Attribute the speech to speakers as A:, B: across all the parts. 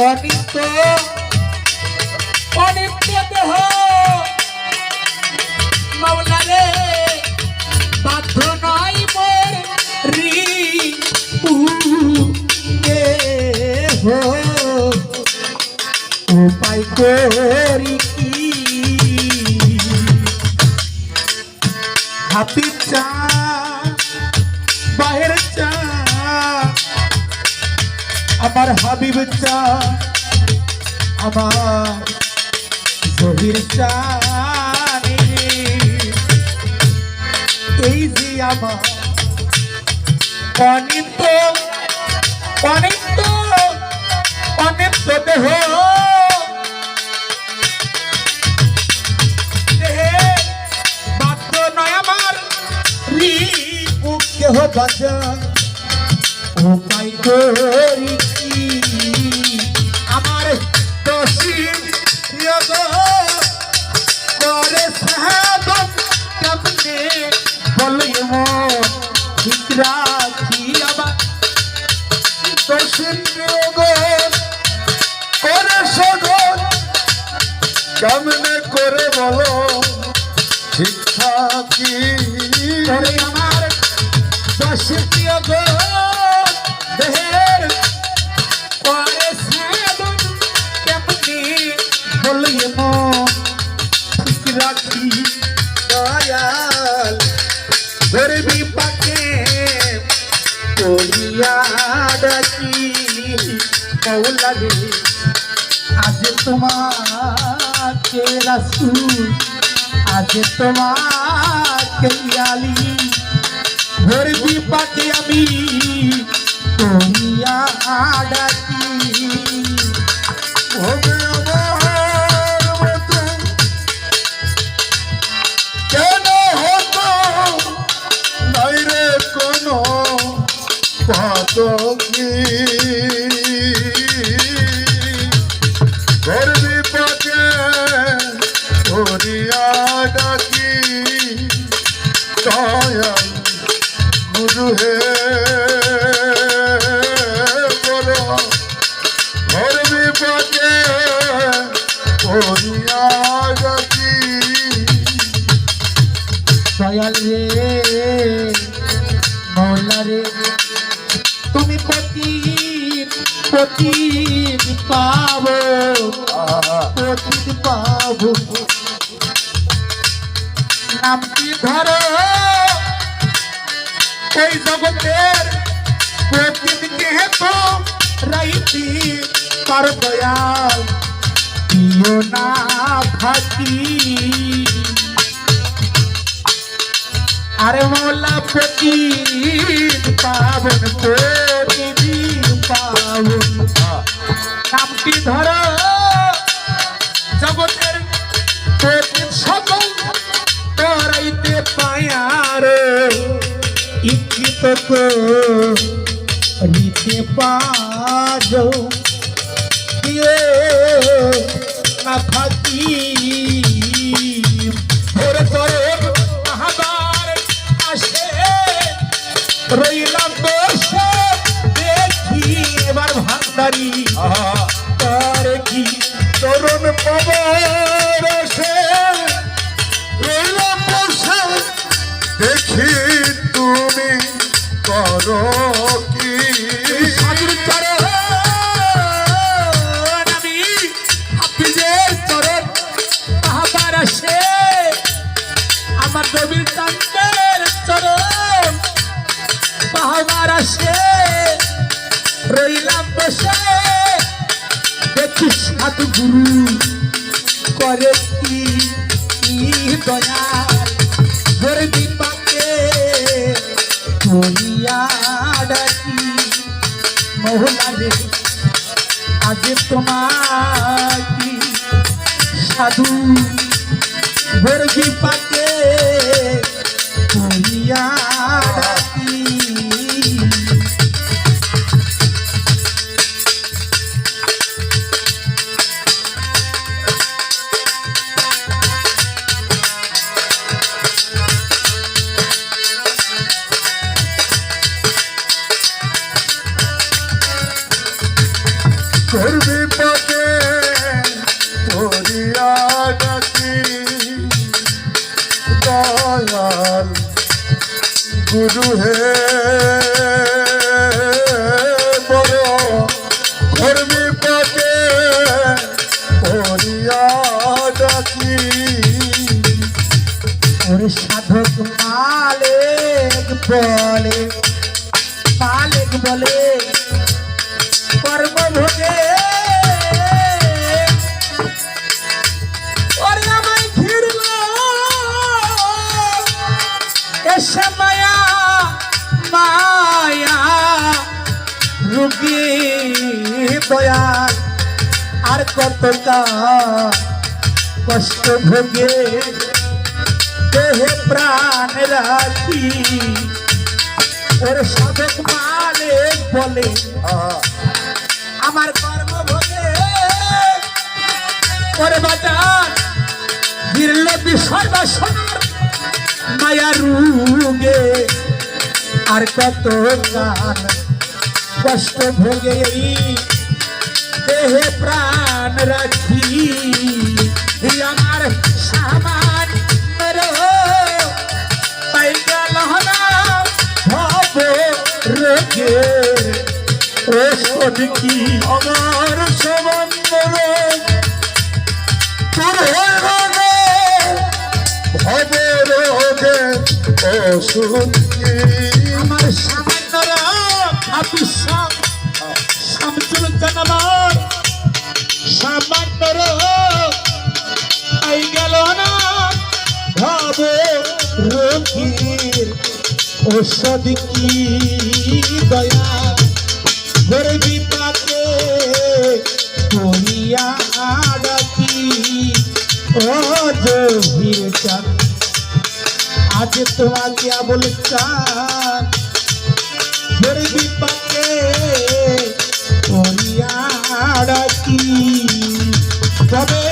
A: অনিত্য অনিত্য দেহ। মাওলা রে বাধ্য নয় মোর রি উপায় করি কি? হাতি চা আমার হাবিব চা, আমার জহির চা এই যে আমার অনিত অনিত অনিত দেহ। মাত্র নয় আমার রিপু কেহ বাজান উপায় করি আমার যোগ করে সাহাবত কেমনে বলে রাখি আমার দশিম যোগ করে সদর
B: কেমনে করে বলো ঠিকঠাক কি
A: আমার দশিম যোগ রাখি দয়াল ধরবি পাকে করিয়া ডাকি কৌলা রে আজ তোমাকে রাসুল, আজ তোমাকে আলি। ধরবি পাকে আমি করিয়া ডাকি।
B: হবে পাতকি করবি পাকে হরিয়া ডাকি দয়াল গুরু হে ঘর বিপদে করিয়া গতি
A: দয়াল রে মৌলা রে। পতিত পতিত পাবো পতিত পাবো। নামটি ধরো। এই জগতের পতিত কে তো রাইতি তার দয়াল দিও না ফাঁকি আরে মোলা পতি পাবন পতি পাবন নামটি ধর। জগতের সকল করাইতে পায়ার ইচ্ছিত করিতে পাজ না ফাঁকি রইলাম বসে দেখি এবার ভান্ডারি। তার কি তরুণ পবন
B: রইলাম বসে দেখি তুমি করো।
A: পাহাবার আসে, রইলাম বসে দেখি সাধু গুরু, করে কি কি ধরবি পাকে করিয়া ডাকি, মহলা আজ তোমাকে সাধু। ধরবি পাকে করিয়া
B: করবি পদে করিয়া ডাকি। দয়াল গুরু হে বড় করবি পদে করিয়া ডাকি।
A: ওরে সাধক মালিক বলে মালিক বলে, কর্মভোগে আর কতটা কষ্ট ভোগে দেহে প্রাণ রাখি। ওর সাধক মালিক বলে, আমার কর্ম ভোগে ওরে বাজার বিরল বিষয় বাসনার মায়া রুগে। আর কত কষ্ট ভোগে দেহে প্রাণ রাখি। আমার সামান রোগে। ওষুধ কি
B: আমার হইবে ভবে রোগে ওষুধ কি।
A: কি দয়া গরবি পাতে করিয়া ডাকি ও জহির আজ তোমাকে আবল চান গরবি পাতে করিয়া ডাকি তবে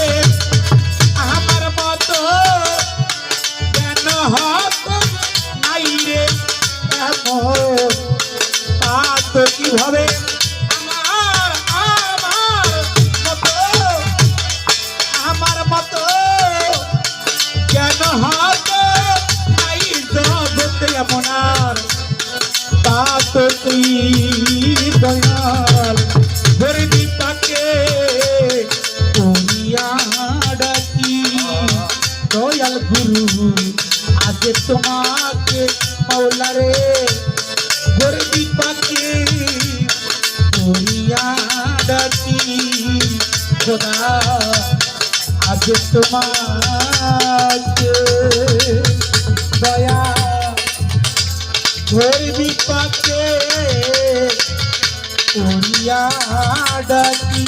A: এমন আর তা তো তুই দয়াল? গরিবি পাকে করিয়া ডাকি। দয়াল গুরু, আজ তোমাকে মাওলারে গরিবি পাকে করিয়া খোদা আজ তোমাকে দয়া গরিবি পাকে ডাকি।